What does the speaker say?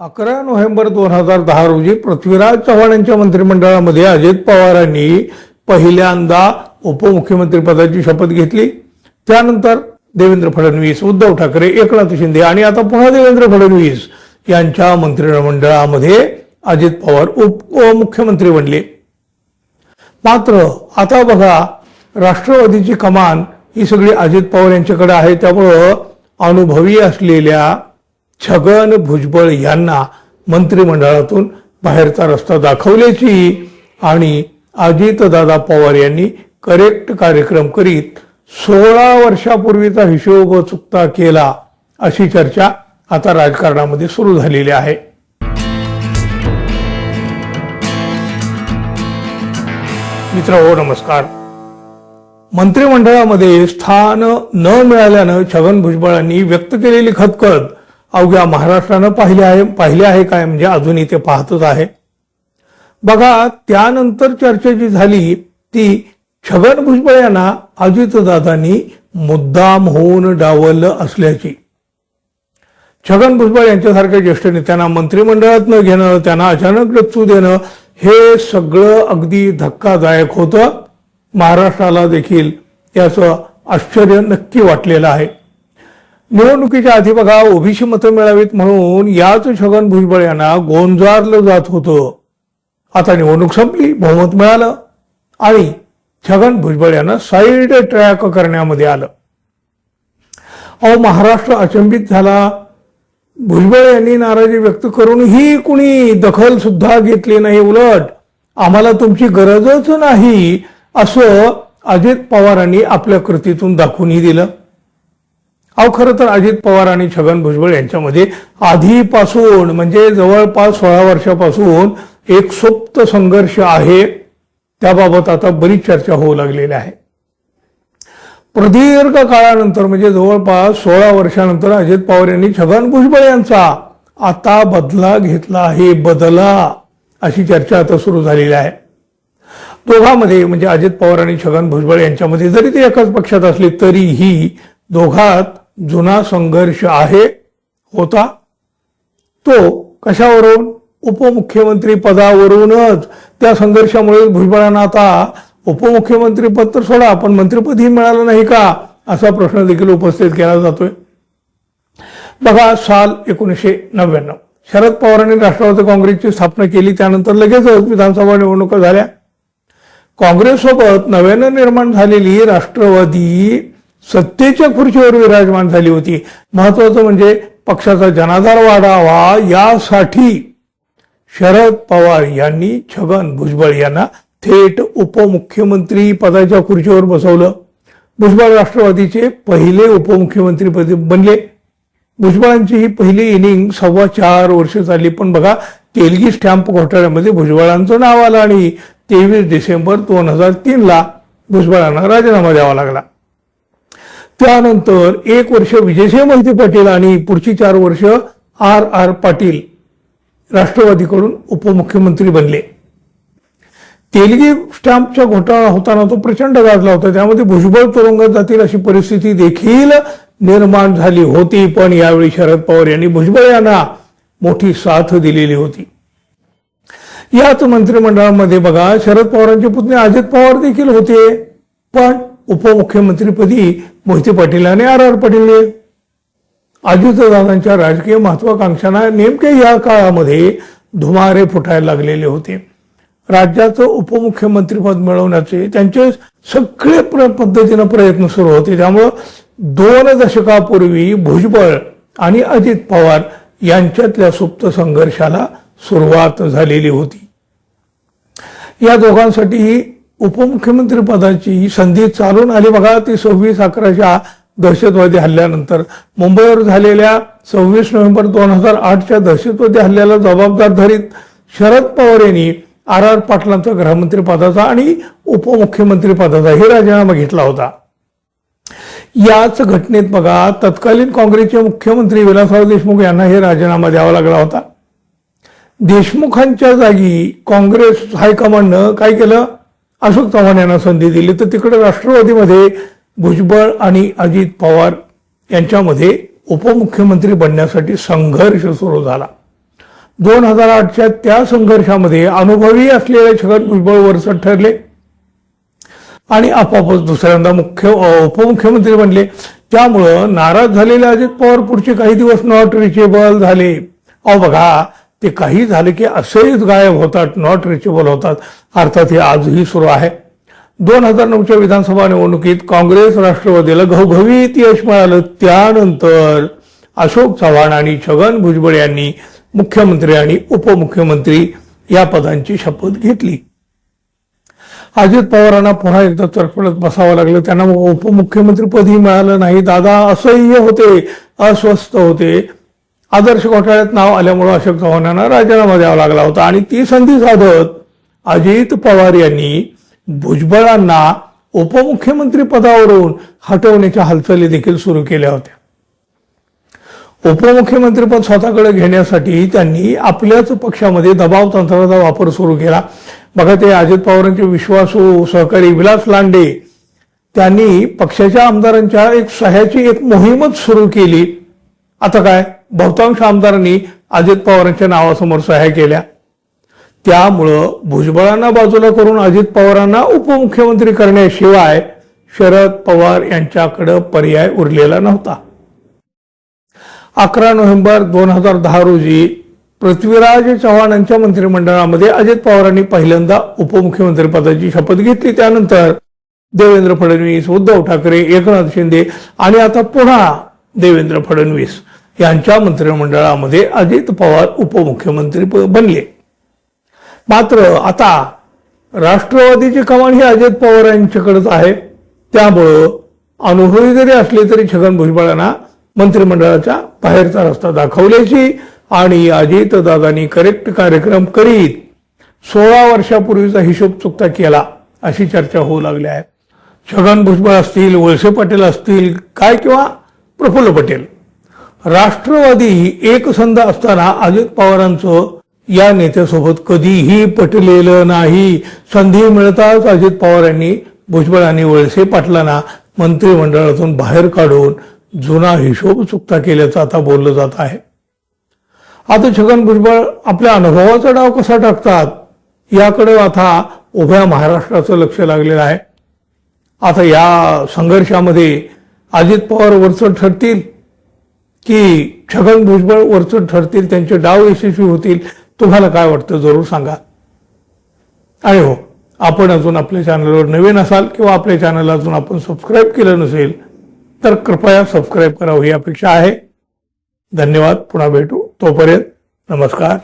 अकरा नोव्हेंबर दोन हजार दहा रोजी पृथ्वीराज चव्हाण यांच्या मंत्रिमंडळामध्ये अजित पवारांनी पहिल्यांदा उपमुख्यमंत्रीपदाची शपथ घेतली. त्यानंतर देवेंद्र फडणवीस उद्धव ठाकरे एकनाथ शिंदे आणि आता पुन्हा देवेंद्र फडणवीस यांच्या मंत्रिमंडळामध्ये अजित पवार उपमुख्यमंत्री बनले. मात्र आता बघा राष्ट्रवादीची कमान ही सगळी अजित पवार यांच्याकडे आहे. त्यामुळं अनुभवी असलेल्या छगन भुजबळ यांना मंत्रिमंडळातून बाहेरचा रस्ता दाखवल्याची आणि अजितदादा पवार यांनी करेक्ट कार्यक्रम करीत सोळा वर्षापूर्वीचा हिशोब चुकता केला अशी चर्चा आता राजकारणामध्ये सुरू झालेली आहे. मित्र हो नमस्कार. मंत्रिमंडळामध्ये स्थान न मिळाल्यानं छगन भुजबळांनी व्यक्त केलेली खतखत अवघ्या महाराष्ट्रानं पाहिले आहे पाहिले आहे काय? म्हणजे अजूनही ते पाहतच आहे. बघा त्यानंतर चर्चा जी झाली ती छगन भुजबळ यांना अजितदादांनी मुद्दाम होऊन डावलं असल्याची. छगन भुजबळ यांच्यासारख्या ज्येष्ठ नेत्यांना मंत्रिमंडळात न घेणं त्यांना अचानक डच्चू देणं हे सगळं अगदी धक्कादायक होतं. महाराष्ट्राला देखील याचं आश्चर्य नक्की वाटलेलं आहे. निवडणुकीच्या आधी बघा ओबीसी मतं मिळावीत म्हणून याच छगन भुजबळ यांना गोंजारलं जात होतं. आता निवडणूक संपली बहुमत मिळालं. आणि छगन भुजबळ यांना साईड ट्रॅक करण्यामध्ये आलं. अहो महाराष्ट्र अचंबित झाला. भुजबळ यांनी नाराजी व्यक्त करूनही कुणी दखल सुद्धा घेतली नाही उलट. आम्हाला तुमची गरजच नाही असं अजित पवारांनी आपल्या कृतीतून दाखवूनही दिलं. अहो खरं तर अजित पवार आणि छगन भुजबळ यांच्यामध्ये आधीपासून म्हणजे जवळपास सोळा वर्षापासून एक सुप्त संघर्ष आहे. त्याबाबत आता बरीच चर्चा होऊ लागलेली आहे. प्रदीर्घ काळानंतर म्हणजे जवळपास सोळा वर्षानंतर अजित पवार यांनी छगन भुजबळ यांचा आता बदला घेतला आहे बदला अशी चर्चा आता सुरू झालेली आहे. दोघांमध्ये म्हणजे अजित पवार आणि छगन भुजबळ यांच्यामध्ये जरी ते एकाच पक्षात असले तरीही दोघात जुना संघर्ष आहे होता. तो कशावरून? उपमुख्यमंत्री पदावरूनच. त्या संघर्षामुळे भुजबळांना आता उपमुख्यमंत्री पद तर सोडा पण मंत्रिपदही मिळालं नाही का? असा प्रश्न देखील उपस्थित केला जातोय. बघा साल एकोणीसशे नव्याण्णव. शरद पवारांनी राष्ट्रवादी काँग्रेसची स्थापना केली त्यानंतर लगेचच विधानसभा निवडणुका झाल्या. काँग्रेससोबत नव्यानं निर्माण झालेली राष्ट्रवादी सत्तेच्या खुर्चीवर विराजमान झाली होती. महत्वाचं म्हणजे पक्षाचा जनाधार वाढावा यासाठी शरद पवार यांनी छगन भुजबळ यांना थेट उपमुख्यमंत्री पदाच्या खुर्चीवर बसवलं. भुजबळ राष्ट्रवादीचे पहिले उपमुख्यमंत्री पद बनले. भुजबळांची ही पहिली इनिंग सव्वा चार वर्ष चालली. पण बघा तेलगी स्टॅम्प घोटाळ्यामध्ये भुजबळांचं नाव आलं आणि तेवीस डिसेंबर दोन हजार तीनला भुजबळांना राजीनामा द्यावा लागला. त्यानंतर एक वर्ष विजयसिंह मोहिते पाटील आणि पुढची चार वर्ष आर आर पाटील राष्ट्रवादीकडून उपमुख्यमंत्री बनले. तेलगी स्टॅम्पचा घोटाळा होताना तो प्रचंड गाजला होता. त्यामध्ये भुजबळ तुरुंगात जातील अशी परिस्थिती देखील निर्माण झाली होती पण यावेळी शरद पवार यांनी भुजबळ यांना मोठी साथ दिलेली होती. याच मंत्रिमंडळामध्ये बघा शरद पवारांचे पुतणे अजित पवार देखील होते पण उपमुख्यमंत्रीपदी मोहिते पाटील आणि आर आर पाटील. अजितदादांच्या राजकीय महत्वाकांक्षांना नेमके या काळामध्ये धुमारे फुटायला लागलेले होते. राज्याचं उपमुख्यमंत्रीपद मिळवण्याचे त्यांचे सगळे प्र पद्धतीनं प्रयत्न सुरू होते. त्यामुळं दोन दशकापूर्वी भुजबळ आणि अजित पवार यांच्यातल्या सुप्त संघर्षाला सुरुवात झालेली होती. या दोघांसाठी उपमुख्यमंत्री पदाची संधी चालून आली. बघा ती सव्वीस अकराच्या दहशतवादी हल्ल्यानंतर. मुंबईवर झालेल्या सव्वीस नोव्हेंबर दोन हजार आठच्या दहशतवादी हल्ल्याला जबाबदार धरीत शरद पवार यांनी आर आर पाटलांचा गृहमंत्री पदाचा आणि उपमुख्यमंत्री पदाचा हे राजीनामा घेतला होता. याच घटनेत बघा तत्कालीन काँग्रेसचे मुख्यमंत्री विलासराव देशमुख यांना हे राजीनामा द्यावा लागला होता. देशमुखांच्या जागी काँग्रेस हायकमांडनं काय केलं? अशोक चव्हाण यांना संधी दिली. तर तिकडे राष्ट्रवादीमध्ये भुजबळ आणि अजित पवार यांच्यामध्ये उपमुख्यमंत्री बनण्यासाठी संघर्ष सुरू झाला. दोन हजार आठच्या त्या संघर्षामध्ये अनुभवी असलेले छगन भुजबळ वरचढ ठरले. आणि आपोआपच दुसऱ्यांदा मुख्य उपमुख्यमंत्री बनले. त्यामुळं नाराज झालेले अजित पवार पुढचे काही दिवस नॉट रिचेबल झाले. अहो बघा ते काही झाले की असेच गायब होतात नॉट रिचेबल होतात. अर्थात हे आजही सुरू आहे. दोन हजार नऊच्या विधानसभा निवडणुकीत काँग्रेस राष्ट्रवादीला घवघवीत यश मिळालं. त्यानंतर अशोक चव्हाण आणि छगन भुजबळ यांनी मुख्यमंत्री आणि उपमुख्यमंत्री या पदांची शपथ घेतली. अजित पवारांना पुन्हा एकदा चरफडत बसावं लागलं. त्यांना उपमुख्यमंत्री उपमुख्यमंत्रीपदही मिळालं नाही. दादा असह्य होते अस्वस्थ होते. आदर्श घोटाळ्यात नाव आल्यामुळं अशोक चव्हाणांना राजीनामा द्यावा लागला होता. आणि ती संधी साधत अजित पवार यांनी भुजबळांना उपमुख्यमंत्री पदावरून हटवण्याच्या हालचाली देखील सुरू केल्या होत्या. उपमुख्यमंत्रीपद स्वतःकडे घेण्यासाठी त्यांनी आपल्याच पक्षामध्ये दबाव तंत्राचा वापर सुरू केला. बघा ते अजित पवारांचे विश्वासू सहकारी विलास लांडे त्यांनी पक्षाच्या आमदारांच्या एक सह्याची एक मोहीमच सुरू केली. आता काय? बहुतांश आमदारांनी अजित पवारांच्या नावासमोर सह्या केल्या. त्यामुळं भुजबळांना बाजूला करून अजित पवारांना उपमुख्यमंत्री करण्याशिवाय शरद पवार यांच्याकडे पर्याय उरलेला नव्हता. अकरा नोव्हेंबर दोन हजार दहा रोजी पृथ्वीराज चव्हाण यांच्या मंत्रिमंडळामध्ये अजित पवारांनी पहिल्यांदा उपमुख्यमंत्री पदाची शपथ घेतली. त्यानंतर देवेंद्र फडणवीस उद्धव ठाकरे एकनाथ शिंदे आणि आता पुन्हा देवेंद्र फडणवीस यांच्या मंत्रिमंडळामध्ये अजित पवार उपमुख्यमंत्री बनले. मात्र आता राष्ट्रवादीची कमान ही अजित पवार यांच्याकडेच आहे. त्यामुळं अनुभवी जरी असले तरी छगन भुजबळांना मंत्रिमंडळाच्या बाहेरचा रस्ता दाखवल्याची आणि अजित दादांनी करेक्ट कार्यक्रम करीत सोळा वर्षापूर्वीचा हिशोब चुकता केला अशी चर्चा होऊ लागली आहे. छगन भुजबळ असतील वळसे पाटील असतील काय किंवा प्रफुल्ल पटेल. राष्ट्रवादी एकसंध असताना अजित पवारांचं या नेत्यासोबत कधीही पटलेलं नाही. संधी मिळताच अजित पवार यांनी भुजबळ आणि वळसे पाटलांना मंत्रिमंडळातून बाहेर काढून जुना हिशोब चुकता केल्याचं आता बोललं जात आहे. आता छगन भुजबळ आपल्या अनुभवाचा डाव कसा टाकतात याकडे आता उभ्या महाराष्ट्राचं लक्ष लागलेलं आहे. आता या संघर्षामध्ये अजित पवार वरचं ठरतील. की छगन भुजबळ वरचून ठरतील त्यांचे डाव यशस्वी होतील. तुम्हाला काय वाटतं? जरूर सांगा. आणि हो आपण अजून आपल्या चॅनलवर नवीन असाल किंवा आपल्या चॅनलला अजून आपण सबस्क्राईब केलं नसेल तर कृपया सबस्क्राईब करावं ही अपेक्षा आहे. धन्यवाद. पुन्हा भेटू. तोपर्यंत नमस्कार.